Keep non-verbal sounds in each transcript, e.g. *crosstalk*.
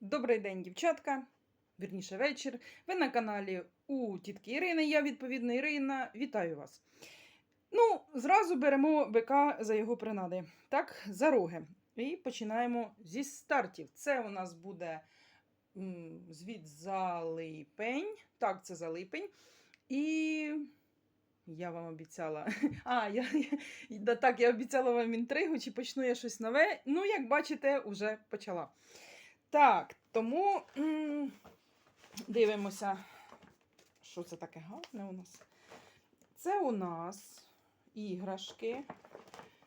Добрий день, дівчатка. Вірніше вечір. Ви на каналі у тітки Ірини. Я, відповідно, Ірина. Вітаю вас. Ну, зразу беремо бика за його принади. Так, за роги. І починаємо зі стартів. Це у нас буде звіт за липень. Так, це за липень. І я вам обіцяла. *laughs* А, я, я, так, я обіцяла вам інтригу, чи почну я щось нове. Ну, як бачите, вже почала. Так, тому дивимося, що це таке гарне у нас. Це у нас іграшки.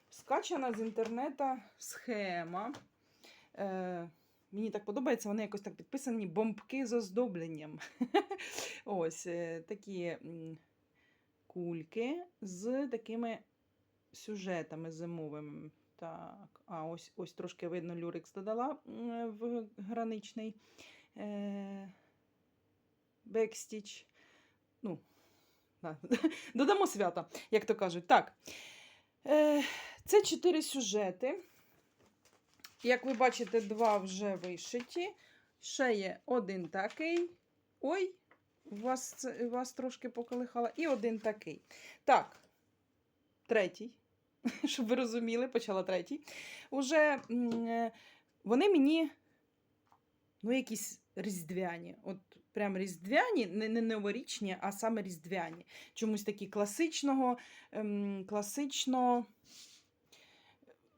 Скачана з інтернету схема. Е, мені так подобається, вони якось так підписані бомбки з оздобленням. *laughs* Ось е, такі кульки з такими сюжетами зимовими. Так, а ось ось трошки видно, Люрикс додала в граничний е, бекстіч. Ну, да. *laughs* додамо свята, як то кажуть. Так. Е, це чотири сюжети. Як ви бачите, два вже вишиті. Ще є один такий. Ой, вас, вас трошки поколихала. І один такий. Так, третій. *laughs* Щоб ви розуміли, почала третій. Уже е, вони мені, ну, якісь різдвяні. От прям різдвяні, не, не новорічні, а саме різдвяні. Чомусь такі класичного, ем, класично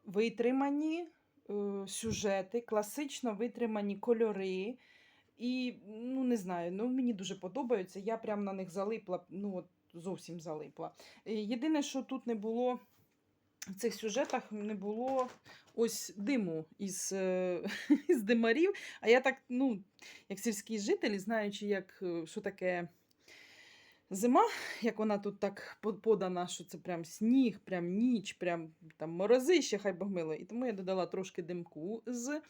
витримані е, сюжети, класично витримані кольори. І, ну, не знаю, ну, мені дуже подобаються. Я прям на них залипла, ну, от зовсім залипла. Е, Єдине, що тут не було. В цих сюжетах не було ось диму із, е, *laughs* із димарів. А я так, ну, як сільські жителі, знаючи, як, е, що таке зима, як вона тут так подана, що це прям сніг, прям ніч, прям там морози ще хай Бог мило. І тому я додала трошки димку з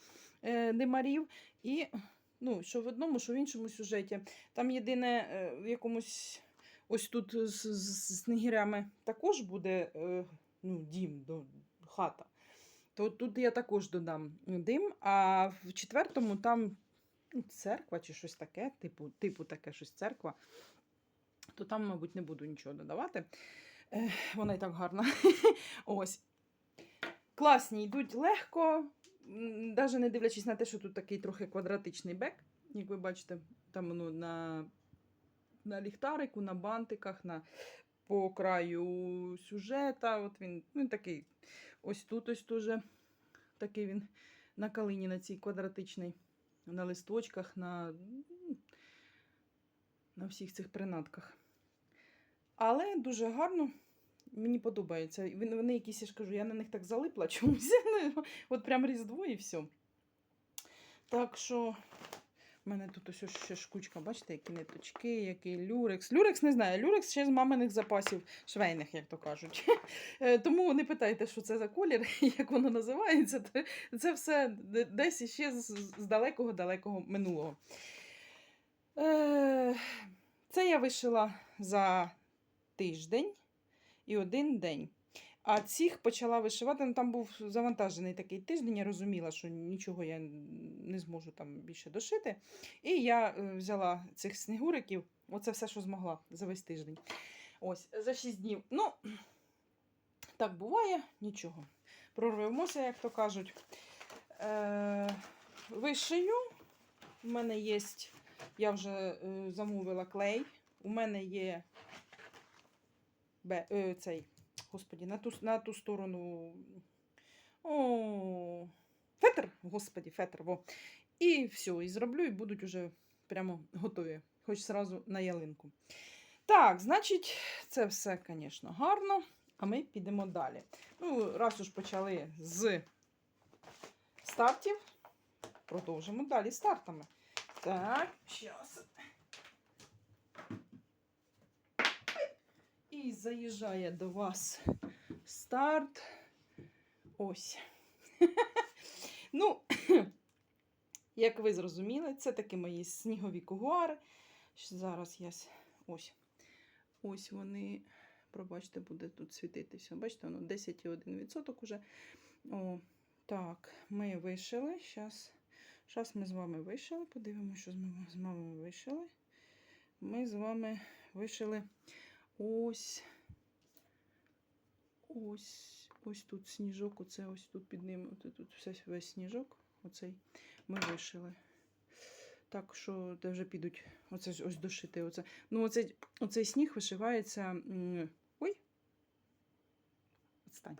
е, димарів. І ну, що в одному, що в іншому сюжеті. Там єдине е, в якомусь ось тут з, з, з снігирями також буде е, ну, дім, до, хата. То тут я також додам дим, а в четвертому там ну, церква чи щось таке, типу, типу таке щось церква, то там, мабуть, не буду нічого додавати. Е, вона і так гарна. *laughs* Ось. Класні, йдуть легко, навіть не дивлячись на те, що тут такий трохи квадратичний бек, як ви бачите, там воно на, на ліхтарику, на бантиках, на, по краю сюжета. От він, він такий, ось тут ось дуже такий він на калині, на цій квадратичний, на листочках, на, на всіх цих принадках. Але дуже гарно. Мені подобається. Вони, якісь, я ж кажу, я на них так залипла *laughs* чомусь. Ну, От прям різдво і все. Так що, в мене тут ось ще шкучка, бачите, які ниточки, який люрекс. Люрекс не знаю, люрекс ще з маминих запасів швейних, як то кажуть. *laughs* Е, Тому не питайте, що це за колір, *laughs* як воно називається. Це- все десь іще з, з далекого-далекого минулого. Е, Це я вишила за тиждень і один день. А цих почала вишивати. Ну, там був завантажений такий тиждень. Я розуміла, що нічого я не зможу там більше дошити. І я е, взяла цих снігуриків, оце все, що змогла за весь тиждень. Ось, за 6 днів. Ну, так буває, нічого. Прорвемося, як то кажуть. Е, вишию. У мене є, я вже е, замовила клей. У мене є бе, е, цей, господі, на ту, на ту сторону. О, фетр, господі, фетр. Во. І все, і зроблю, і будуть уже прямо готові. Хоч зразу на ялинку. Так, значить, це все, звісно, гарно. А ми підемо далі. Ну, раз уж почали з стартів, продовжимо далі стартами. Так, зараз. І заїжджає до вас старт. Ось. *laughs* ну, *clears throat* як ви зрозуміли, це такі мої снігові кугуари. Зараз я ось. Ось вони, пробачте, буде тут світитися. Бачите, воно 10,1% уже. О, так, ми вишили. Зараз Зараз ми з вами вишили. Подивимося, що ми з вами вишили. Ми з вами вишили ось. Ось, ось тут сніжок, оце ось тут під ним. Тут, все, весь сніжок. Оцей ми вишили. Так що де вже підуть оце ось дошити. Оце. Ну, оцей, оцей сніг вишивається. Ой. Відстань.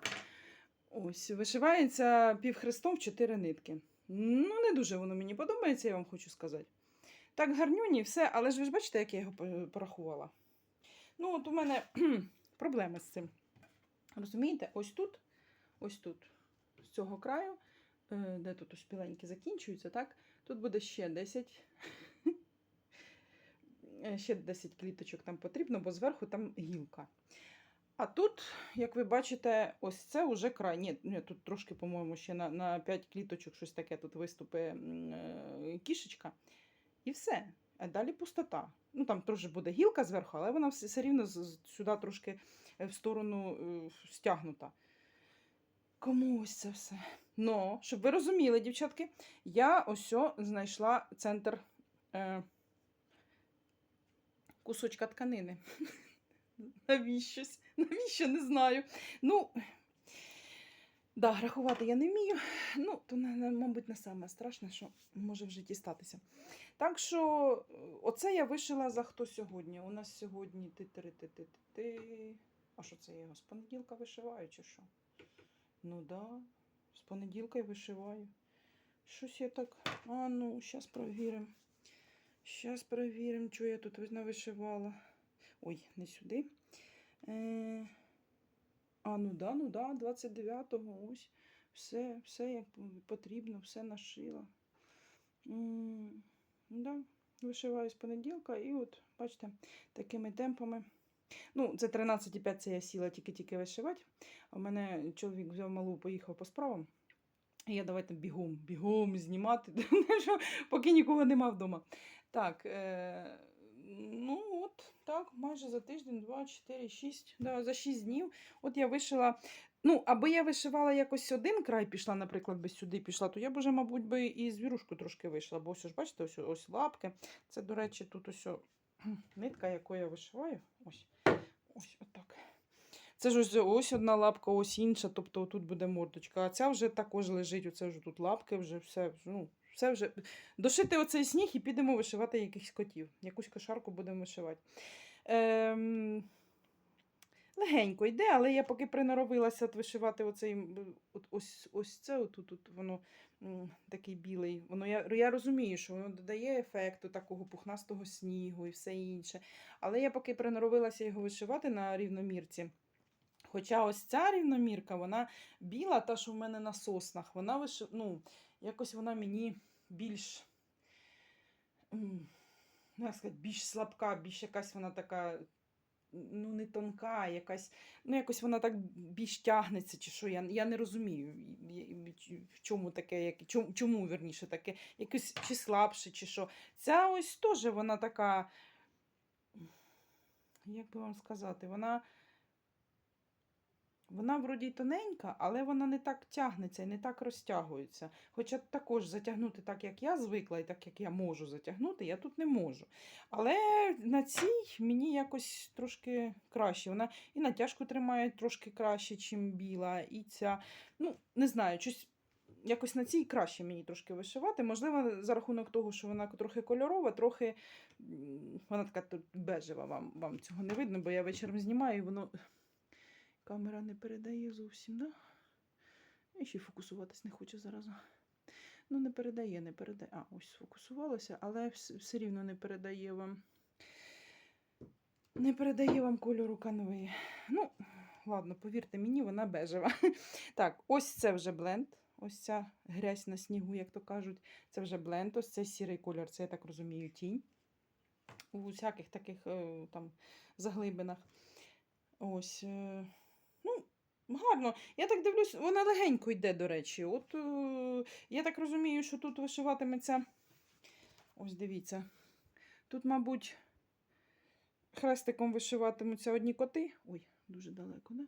Ось, вишивається півхрестом в чотири нитки. Ну, не дуже воно мені подобається, я вам хочу сказати. Так, гарнюні, все, але ж ви ж бачите, як я його порахувала. Ну, от у мене *clears throat* проблеми з цим. Розумієте, ось тут, ось тут, з цього краю, е, де тут ось піленьки закінчуються, так? Тут буде ще 10. *laughs* Е, Ще 10 кліточок там потрібно, бо зверху там гілка. А тут, як ви бачите, ось це вже край. Ні, ні тут трошки, по-моєму, ще на, на 5 кліточок щось таке тут виступи е, кішечка. І все. А далі пустота. Ну там теж буде гілка зверху, але вона все, рівно сюди трошки е, в сторону е, стягнута. Кому ось це все? Ну, щоб ви розуміли, дівчатки, я ось знайшла центр е, кусочка тканини. *laughs* Навіщось? Навіщо не знаю. Ну, да, рахувати я не вмію. Ну, то, мабуть, не саме страшне, що може в житті статися. Так що, е, оце я вишила за хто сьогодні. У нас сьогодні ти ти ти ти ти А що це я його з понеділка вишиваю, чи що? Ну да, з понеділка я вишиваю. Щось я так. А ну, зараз провіримо. Зараз провіримо, що я тут навишивала. Ой, не сюди. Е... А, ну да, ну да, 29-го, ось. Все, все як потрібно, все нашила. М, Да, вишиваю з понеділка і от, бачите, такими темпами. Ну, це 13,5 це я сіла тільки-тільки вишивати. В мене чоловік взяв малу, поїхав по справам. І я давайте бігом, бігом знімати, *laughs* що поки нікого нема вдома. Так, е, ну от, так, майже за тиждень, 2, 4, 6, да, за 6 днів. От я вишила. Ну, аби я вишивала якось один край, пішла, наприклад, би сюди пішла, то я б уже, мабуть, би і звірушку трошки вийшла. Бо ось бачите, ось, ось лапки. Це, до речі, тут ось *clears throat* нитка, яку я вишиваю. Ось, ось отак. Це ж ось, ось одна лапка, ось інша, тобто тут буде мордочка. А ця вже також лежить, оце вже тут лапки, вже все. Ну, все вже. Дошити оцей сніг і підемо вишивати якихось котів. Якусь кошарку будемо вишивати. Ем... Легенько йде, але я поки приноровилася вишивати оцей, от, ось, ось це, отут, от, воно такий білий. Воно, я, я розумію, що воно додає ефекту такого пухнастого снігу і все інше. Але я поки приноровилася його вишивати на рівномірці. Хоча ось ця рівномірка, вона біла, та, що в мене на соснах, вона вишив... ну, якось вона мені більш, ну, як сказати, більш слабка, більш якась вона така, ну, не тонка, якась, ну, якось вона так більш тягнеться, чи що, я, я не розумію, в чому таке, як, чому, чому верніше таке, якось чи слабше, чи що. Ця ось теж вона така, як би вам сказати, вона. Вона вроді тоненька, але вона не так тягнеться і не так розтягується. Хоча також затягнути так, як я звикла, і так, як я можу затягнути, я тут не можу. Але на цій мені якось трошки краще. Вона і натяжку тримає трошки краще, ніж біла, і ця. Ну, не знаю, щось якось на цій краще мені трошки вишивати. Можливо, за рахунок того, що вона трохи кольорова, трохи вона така бежева, вам, вам цього не видно, бо я вечором знімаю, і воно. Камера не передає зовсім, да? І ще фокусуватись не хоче зараз. Ну, не передає, не передає. А, ось сфокусувалося, але все рівно не передає вам. Не передає вам кольору канви. Ну, ладно, повірте мені, вона бежева. *laughs* Так, ось це вже бленд. Ось ця грязь на снігу, як то кажуть. Це вже бленд. Ось цей сірий кольор, це я так розумію, тінь. У всяких таких е, там заглибинах. Ось. Гарно. Я так дивлюсь, вона легенько йде, до речі. От е, я так розумію, що тут вишиватиметься. Ось дивіться. Тут, мабуть, хрестиком вишиватимуться одні коти. Ой, дуже далеко, да?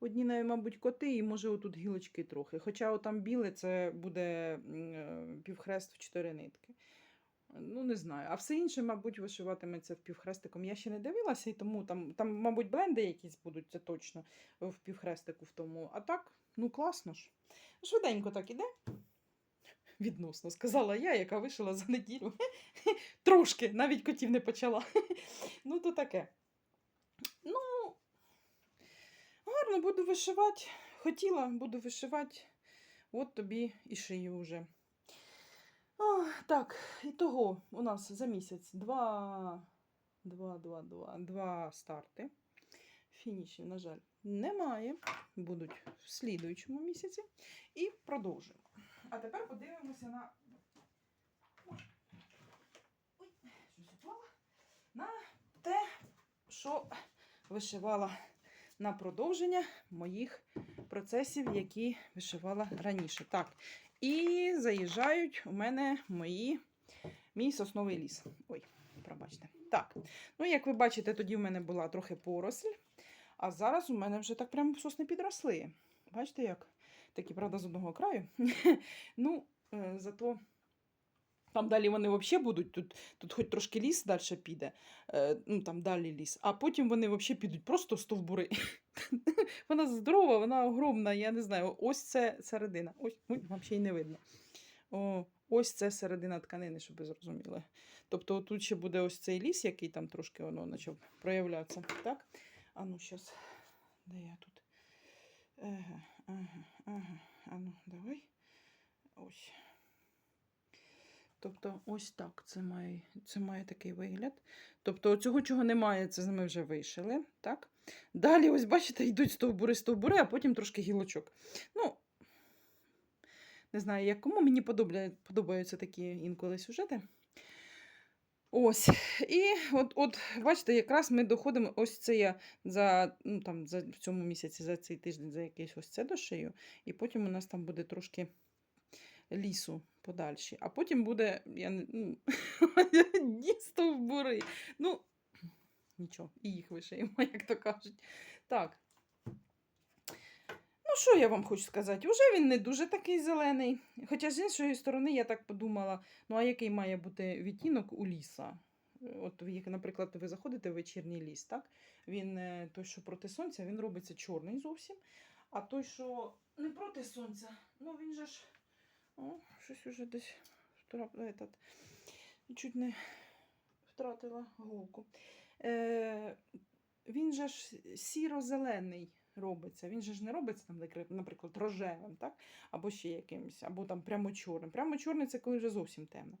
Одні, мабуть, коти, і може отут гілочки трохи. Хоча отам біле це буде е, півхрест в чотири нитки. Ну, не знаю. А все інше, мабуть, вишиватиметься в півхрестиком. Я ще не дивилася, і тому там, там, мабуть, бленди якісь будуть, це точно, в півхрестику в тому. А так, ну класно ж. Швиденько так іде. Відносно, сказала я, яка вишила за неділю. *laughs* Трошки, навіть котів не почала. *laughs* Ну, то таке. Ну, гарно буду вишивати. Хотіла, буду вишивати. От тобі і шию вже. О, так, і того у нас за місяць два, два, два, два, два старти. Фінішів, на жаль, немає. Будуть в слідуючому місяці. І продовжуємо. А тепер подивимося на. На те, що вишивала на продовження моїх процесів, які вишивала раніше. Так, і заїжджають у мене мої, мій сосновий ліс. Ой, пробачте. Так, ну як ви бачите, тоді в мене була трохи поросль, а зараз у мене вже так прямо сосни підросли. Бачите як? Такі, правда, з одного краю. *laughs* ну, е, зато там далі вони взагалі будуть. Тут, тут хоч трошки ліс далі піде, е, ну там далі ліс, а потім вони взагалі підуть просто стовбури. *laughs* вона здорова, вона огромна, я не знаю. Ось це середина. Ось, ой, й не видно. О, ось це середина тканини, щоб ви зрозуміли. Тобто тут ще буде ось цей ліс, який там трошки воно почав проявлятися. Так? А ну, зараз, де я тут? Ага, ага, ага. А ну, давай. Ось. Тобто, ось так це має, це має такий вигляд. Тобто, цього, чого немає, це ми вже вишили. Так? Далі, ось, бачите, йдуть стовбури, стовбури, а потім трошки гілочок. Ну, не знаю, як кому мені подобає, подобаються такі інколи сюжети. Ось. І от, от, бачите, якраз ми доходимо, ось це я за, ну, там, за, в цьому місяці, за цей тиждень, за якийсь ось це дошию. І потім у нас там буде трошки лісу подальші. А потім буде, я не, ну, *laughs* одні стовбури. Ну, нічого, і їх вишиємо, як то кажуть. Так. Ну, що я вам хочу сказати? Уже він не дуже такий зелений. Хоча, з іншої сторони, я так подумала, ну а який має бути відтінок у ліса? От, наприклад, ви заходите в вечірній ліс, так? Він е, той, що проти сонця, він робиться чорний зовсім. А той, що не проти сонця, ну він же ж. О, щось уже десь этот, чуть не втратила голку. Е, він же ж сіро-зелений робиться. Він же ж не робиться, там, наприклад, рожевим, так? або ще якимось, або там прямо чорним. Прямо чорний це коли вже зовсім темно.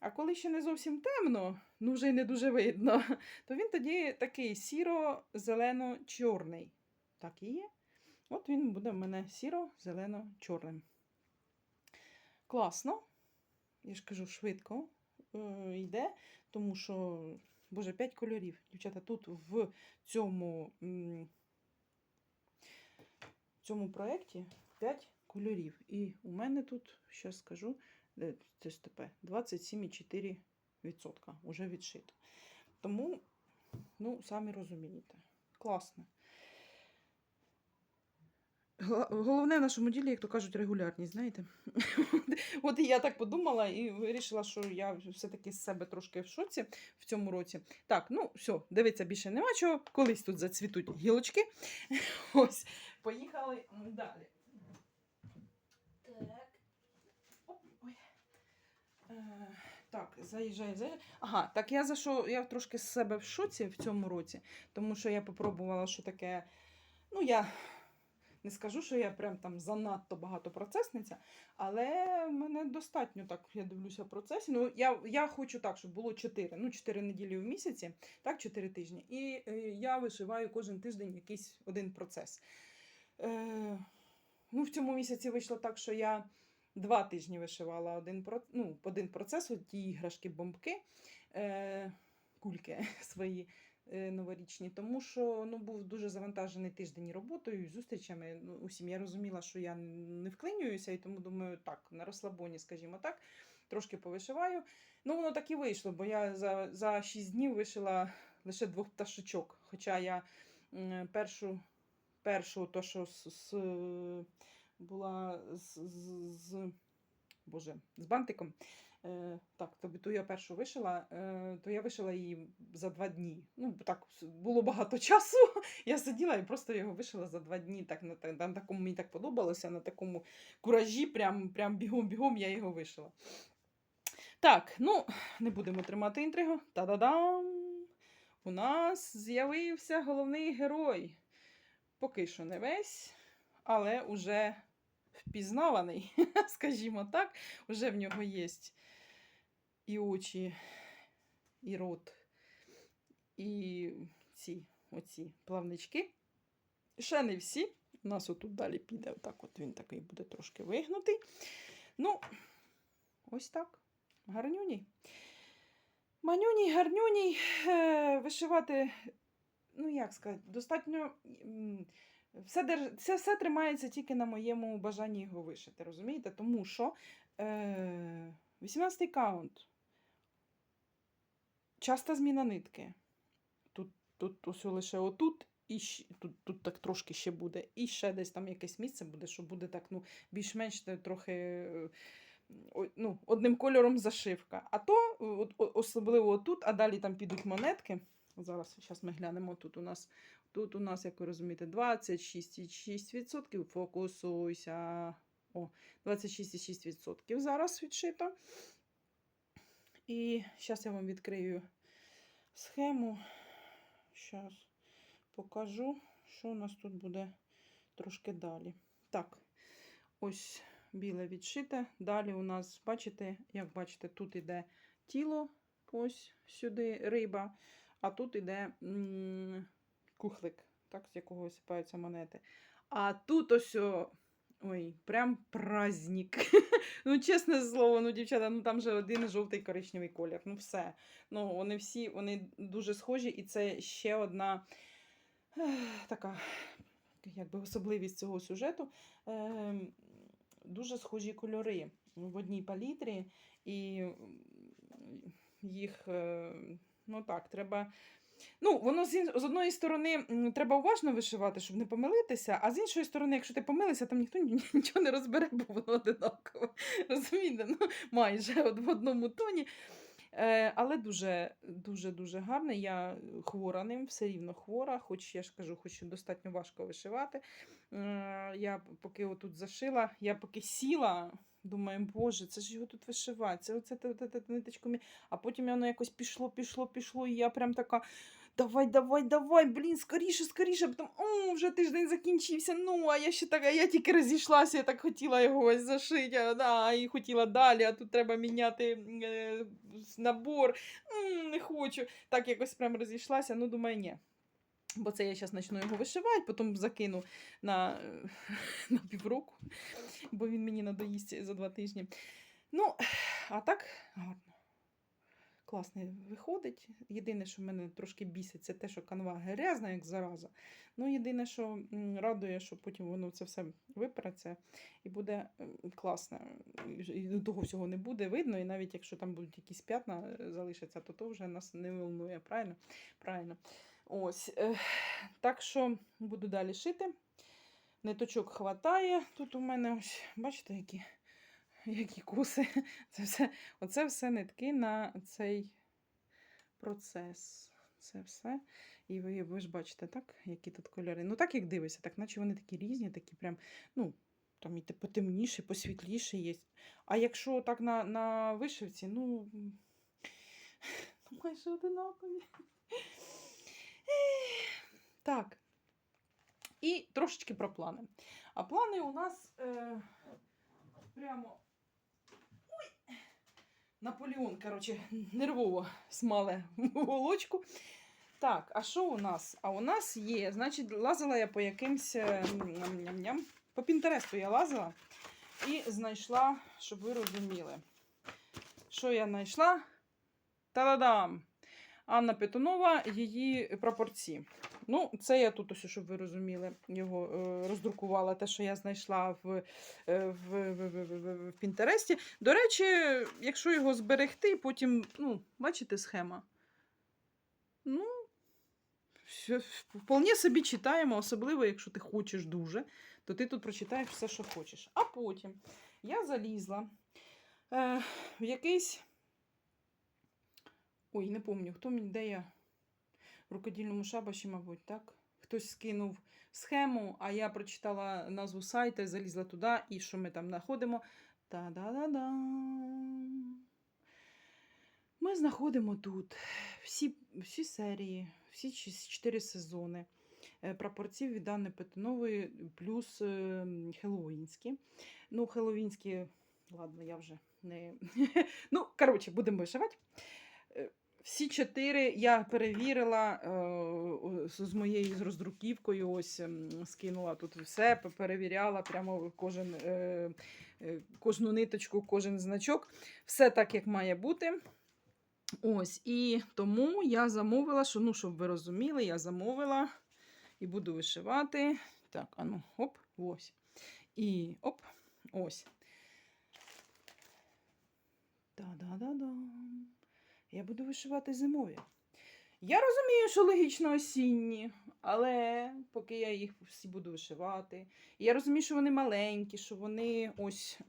А коли ще не зовсім темно, ну вже й не дуже видно, *laughs* то він тоді такий сіро-зелено-чорний. Так і є. От він буде в мене сіро-зелено-чорним. Класно. Я ж кажу, швидко е, йде, тому що, боже, 5 кольорів. Дівчата, тут в цьому, в цьому проєкті 5 кольорів. І у мене тут, зараз скажу, це ж тепер 27,4% вже відшито. Тому, ну, самі розумієте. Класно. Головне в нашому ділі, як то кажуть, регулярність, знаєте. *laughs* От і я так подумала і вирішила, що я все-таки з себе трошки в шоці в цьому році. Так, ну все, дивитися більше нема чого. Колись тут зацвітуть гілочки. *laughs* Ось, поїхали далі. Так. Ой. Е, Так, заїжджаю, заїжджаю. Ага, так я за що я трошки з себе в шоці в цьому році, тому що я попробувала, що таке. Ну, я не скажу, що я прям там занадто багато процесниця, але в мене достатньо так, я дивлюся, процесів. Ну, я, я хочу так, щоб було 4, ну, 4 неділі в місяці, так, 4 тижні. І е, я вишиваю кожен тиждень якийсь один процес. Е, ну, в цьому місяці вийшло так, що я два тижні вишивала один, ну, один процес, от ті іграшки, бомбки, е, кульки *laughs* свої новорічні, тому що ну, був дуже завантажений тиждень роботою, зустрічами. Ну, усім я розуміла, що я не вклинююся, і тому думаю, так, на розслабоні, скажімо так, трошки повишиваю. Ну, воно так і вийшло, бо я за, за 6 днів вишила лише двох пташечок. Хоча я першу, першу то, що з, з, була з, з, з боже, з бантиком. Е, так, тобі ту я першу вишила, е, то я вишила її за два дні. Ну, так, було багато *laughs* часу. Я сиділа і просто його вишила за два дні. Так, на, на такому мені так подобалося, на такому куражі, прям, прям бігом-бігом я його вишила. Так, ну, не будемо тримати інтригу. Та-да-дам! У нас з'явився головний герой. Поки що не весь, але уже впізнаваний, *laughs* скажімо так. Уже в нього є і очі, і рот, і ці оці плавнички. Ще не всі. У нас отут далі піде, отак от він такий буде трошки вигнутий. Ну, ось так. Гарнюній. Манюній, гарнюній. Е, вишивати, ну як сказати, достатньо. Все, держ... все, все тримається тільки на моєму бажанні його вишити, розумієте? Тому що е... 18-й каунт. Часта зміна нитки. Тут, тут ось лише отут, і тут, тут так трошки ще буде. І ще десь там якесь місце буде, що буде так, ну, більш-менш трохи. е, Ну, одним кольором зашивка. А то, е, особливо тут, а далі там підуть монетки. Зараз зараз ми глянемо. Тут у нас, тут у нас, як ви розумієте, 26,6%. Фокусуйся. О, 26,6% зараз відшито. І зараз я вам відкрию схему. Зараз покажу, що у нас тут буде трошки далі. Так, ось біле відшите. Далі у нас, бачите, як бачите, тут іде тіло, ось сюди риба, а тут іде кухлик, так, з якого висипаються монети. А тут ось. Ой, прям праздник. *laughs* ну, чесне слово, ну, дівчата, ну там же один жовтий коричневий колір. Ну, все. Ну, вони всі вони дуже схожі, і це ще одна ех, така якби особливість цього сюжету. Ем, дуже схожі кольори в одній палітрі, і їх, е, ну так, треба. Ну, воно з, з одної сторони треба уважно вишивати, щоб не помилитися, а з іншої сторони, якщо ти помилився, там ніхто нічого не розбере, бо воно одинаково. *laughs* Розумієте? Ну, майже от в одному тоні. Е, але дуже, дуже, гарний. Я хвора ним, все рівно хвора, хоч я ж кажу, хоч достатньо важко вишивати. Е, я поки отут зашила, я поки сіла, думаю, боже, це ж його тут вишивати, це оце ниточку. мі-». А потім воно якось пішло, пішло, пішло, і я прям така. Давай, давай, давай, блін, скоріше, скоріше, потім, о, вже тиждень закінчився. Ну, а я ще так, а я тільки розійшлася, я так хотіла його ось зашити, а, да, і хотіла далі, а тут треба міняти е, набор. М, не хочу. Так якось прям розійшлася. Ну, думаю, ні. Бо це я зараз почну його вишивати, потім закину на, *laughs* на півроку, бо він мені надоїсть за два тижні. Ну, а так гарно. Класно виходить. Єдине, що мене трошки бісить, це те, що канва грязна, як зараза. Ну, єдине, що радує, що потім воно це все випереться і буде класно. І того всього не буде видно, і навіть якщо там будуть якісь п'ятна е, залишаться, то то вже нас не волнує. Правильно? Правильно. Ось. Так що буду далі шити. Ниточок хватає. Тут у мене ось, бачите, які, які коси. Це все, оце все нитки на цей процес. Це все. І ви, ви ж бачите, так, які тут кольори. Ну, так як дивишся, так наче вони такі різні, такі прям, ну, там і те- потемніші, посвітліші є. А якщо так на, на вишивці, ну, *laughs* ну, майже одинакові. Так. І трошечки про плани. А плани у нас е, прямо. Ой! Наполеон, коротше, нервово смале волочку. Так, а що у нас? А у нас є, значить, лазила я по якимсь е, ням-ням-ням. По Пінтересту я лазила і знайшла, щоб ви розуміли. Що я знайшла? Та-да-дам! Анна Петунова, її прапорці. Ну, це я тут, ось, щоб ви розуміли, його е, роздрукувала, те, що я знайшла в, е, в, в, в, в, в, Пінтересті. До речі, якщо його зберегти, потім, ну, бачите, схема. Ну, вполне собі читаємо, особливо, якщо ти хочеш дуже, то ти тут прочитаєш все, що хочеш. А потім я залізла Е, в якийсь. Ой, не пам'ятаю, хто мені де я в рукодільному шабаші, мабуть, так? Хтось скинув схему, а я прочитала назву сайту, залізла туди, і що ми там знаходимо? Та-да-да-дам. Ми знаходимо тут всі, всі серії, всі чотири сезони. Е, Прапорців від Анни Петинової плюс е, хеллоуінські. Ну, хеллоуінські, ладно, я вже не. *laughs* ну, коротше, будемо вишивати. Всі чотири я перевірила е, з моєю з роздруківкою. Ось ем, скинула тут все, перевіряла прямо кожен, е, е, кожну ниточку, кожен значок. Все так, як має бути. Ось, і тому я замовила, що, ну, щоб ви розуміли, я замовила і буду вишивати. Так, а ну, оп, ось. І оп, ось. Та-да-да-дам. Я буду вишивати зимові. Я розумію, що логічно осінні, але поки я їх всі буду вишивати. І я розумію, що вони маленькі, що вони ось.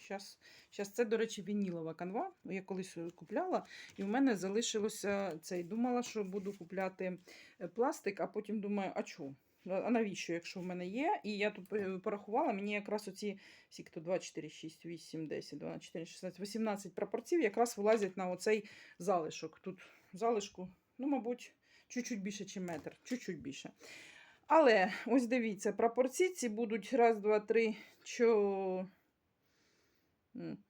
Щас, щас це, до речі, вінілова канва. Я колись купляла, і в мене залишилося цей. Думала, що буду купляти е, пластик, а потім думаю, а чого? А навіщо, якщо в мене є? І я тут е, порахувала, мені якраз оці скільки то 2, 4, 6, 8, 10, 12, 14, 16, 18 прапорців якраз вилазять на оцей залишок. Тут залишку, ну, мабуть, чуть-чуть більше, ніж метр, чуть-чуть більше. Але ось дивіться, прапорці ці будуть раз, два, три, чо.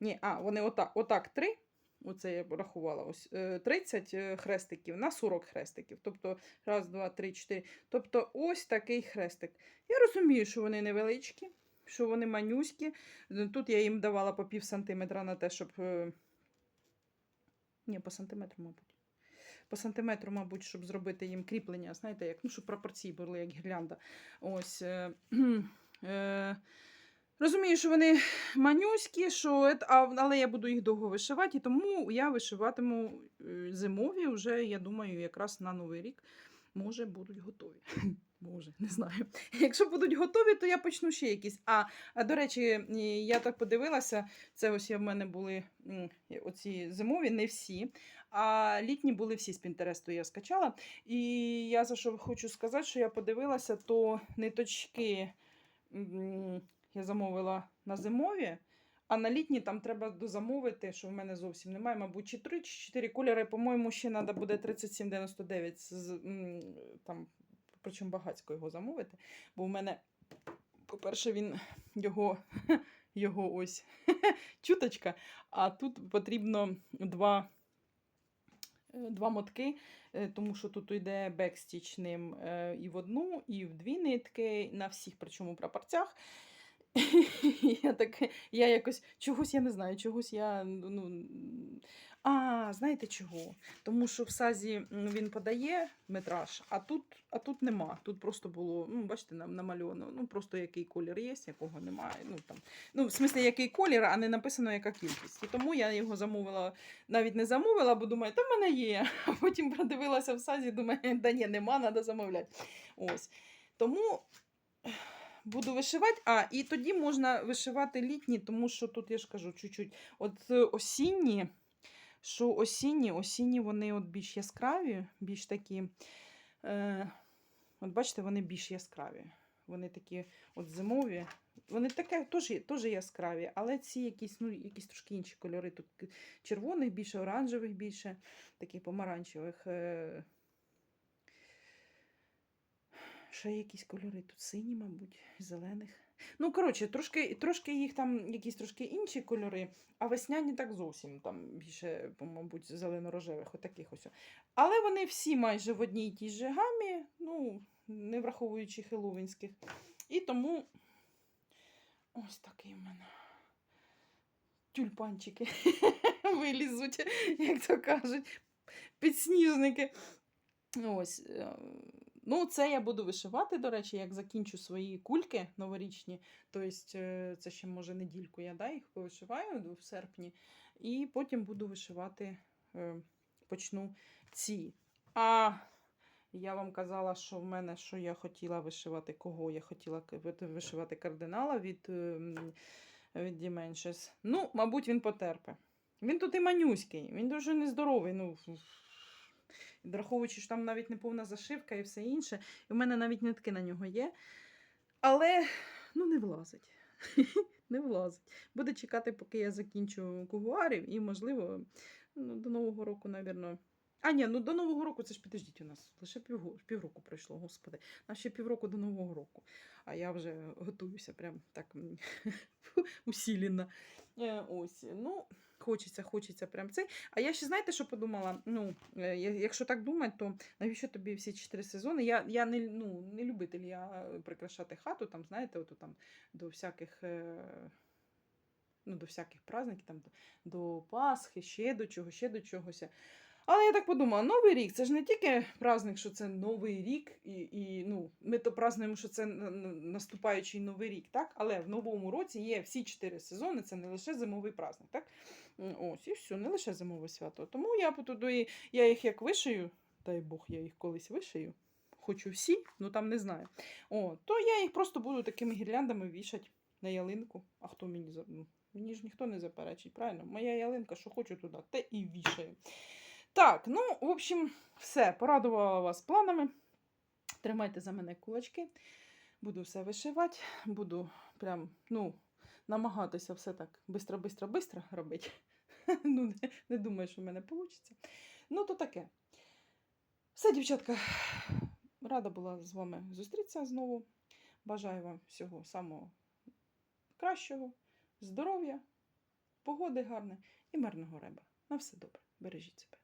Ні, а, вони отак, отак три. Оце я рахувала. Ось е, 30 е, хрестиків на 40 хрестиків. Тобто, раз, два, три, чотири. Тобто, ось такий хрестик. Я розумію, що вони невеличкі, що вони манюські. Е, Тут я їм давала по пів сантиметра на те, щоб. е, Ні, по сантиметру, мабуть. По сантиметру, мабуть, щоб зробити їм кріплення, знаєте, як, ну, щоб пропорції були, як гірлянда. Ось. Е, *clears throat* е, розумію, що вони манюські, що, але я буду їх довго вишивати, і тому я вишиватиму е, зимові вже, я думаю, якраз на Новий рік, може, будуть готові. *laughs* Може, не знаю. *laughs* Якщо будуть готові, то я почну ще якісь. А, а до речі, я так подивилася, це ось в мене були оці зимові, не всі. А літні були всі з Пінтересту, я скачала. І я за що хочу сказати, що я подивилася, то ниточки я замовила на зимові, а на літні там треба дозамовити, що в мене зовсім немає. Мабуть, чи 3 чи 4 кольори. По-моєму, ще треба буде 37,99 з- з, там, причому багацько його замовити. Бо в мене, по-перше, він його, *laughs* його ось *laughs* чуточка, а тут потрібно два. е, Два мотки, е, тому що тут йде бекстіч ним е, і в одну, і в дві нитки на всіх, причому прапорцях. *laughs* я так, я якось чогось я не знаю, чогось я. ну, А, знаєте чого? Тому що в сазі він подає метраж, а тут, а тут нема. Тут просто було, ну, бачите, намальовано. Ну, просто який колір є, якого немає. Ну, там, ну, в смислі, який колір, а не написано, яка кількість. І тому я його замовила, навіть не замовила, бо думаю, та в мене є. *laughs* А потім продивилася в сазі, думаю, да ні, нема, треба замовляти. Ось. Тому буду вишивати. А, і тоді можна вишивати літні, тому що тут я ж кажу чуть-чуть. От е, осінні, що осінні, осінні вони от більш яскраві, більш такі. Е, от бачите, вони більш яскраві. Вони такі от зимові. Вони таке теж, теж яскраві, але ці якісь, ну, якісь трошки інші кольори. Тут червоних більше, оранжевих більше, таких помаранчевих. Е, Ще якісь кольори тут сині, мабуть, зелених. Ну, коротше, трошки, трошки їх там якісь трошки інші кольори, а весняні так зовсім там більше, мабуть, зелено-рожевих, отаких ось. Але вони всі майже в одній тій же гамі, ну, не враховуючи хеллоуінських. І тому ось такий в мене тюльпанчики *laughs* вилізуть, як то кажуть, підсніжники. Ось. Ну, це я буду вишивати, до речі, як закінчу свої кульки новорічні. Тобто, це ще, може, недільку я да, їх повишиваю в серпні. І потім буду вишивати, е, почну ці. А я вам казала, що в мене що я хотіла вишивати, кого я хотіла вишивати кардинала від. е, від Dimensions. Ну, мабуть, він потерпе. Він тут і манюський, він дуже нездоровий. Ну, враховуючи, що там навіть неповна зашивка і все інше. І в мене навіть нитки на нього є. Але ну, не влазить. *laughs* не влазить. Буде чекати, поки я закінчу кугуарів, і, можливо, ну, до Нового року, навірно. А, ні, ну до Нового року це ж підождіть у нас. Лише півго- півроку пройшло, господи. А ще півроку до Нового року. А я вже готуюся прям так м, *laughs* усілено. Е, Ось, ну, хочеться, хочеться прям цей. А я ще знаєте, що подумала? Ну, е, якщо так думати, то навіщо тобі всі чотири сезони? Я, я не, ну, не любитель я прикрашати хату, там, знаєте, от, там, до всяких. Е... Ну, до всяких праздників, там, до Пасхи, ще до чого, ще до чогось. Але я так подумала, Новий рік це ж не тільки праздник, що це Новий рік, і, і ну, ми то празднуємо, що це наступаючий Новий рік, так? Але в новому році є всі чотири сезони, це не лише зимовий праздник, так? Ось, і все, не лише зимове свято. Тому я туди, я їх як вишию, дай Бог, я їх колись вишию. Хочу всі, ну там не знаю. О, то я їх просто буду такими гірляндами вішати на ялинку. А хто мені ну, Мені ж ніхто не заперечить, правильно? Моя ялинка, що хочу туди, те і вішаю. Так, ну, в общем, все, порадувала вас планами. Тримайте за мене кулачки. Буду все вишивати, буду прям, ну, намагатися все так бистро-бистро-бистро робити. *laughs* ну, не, не думаю, що в мене вийде. Ну, то таке. Все, дівчатка, рада була з вами зустрітися знову. Бажаю вам всього самого кращого, здоров'я, погоди гарне і мирного неба. На все добре. Бережіть себе.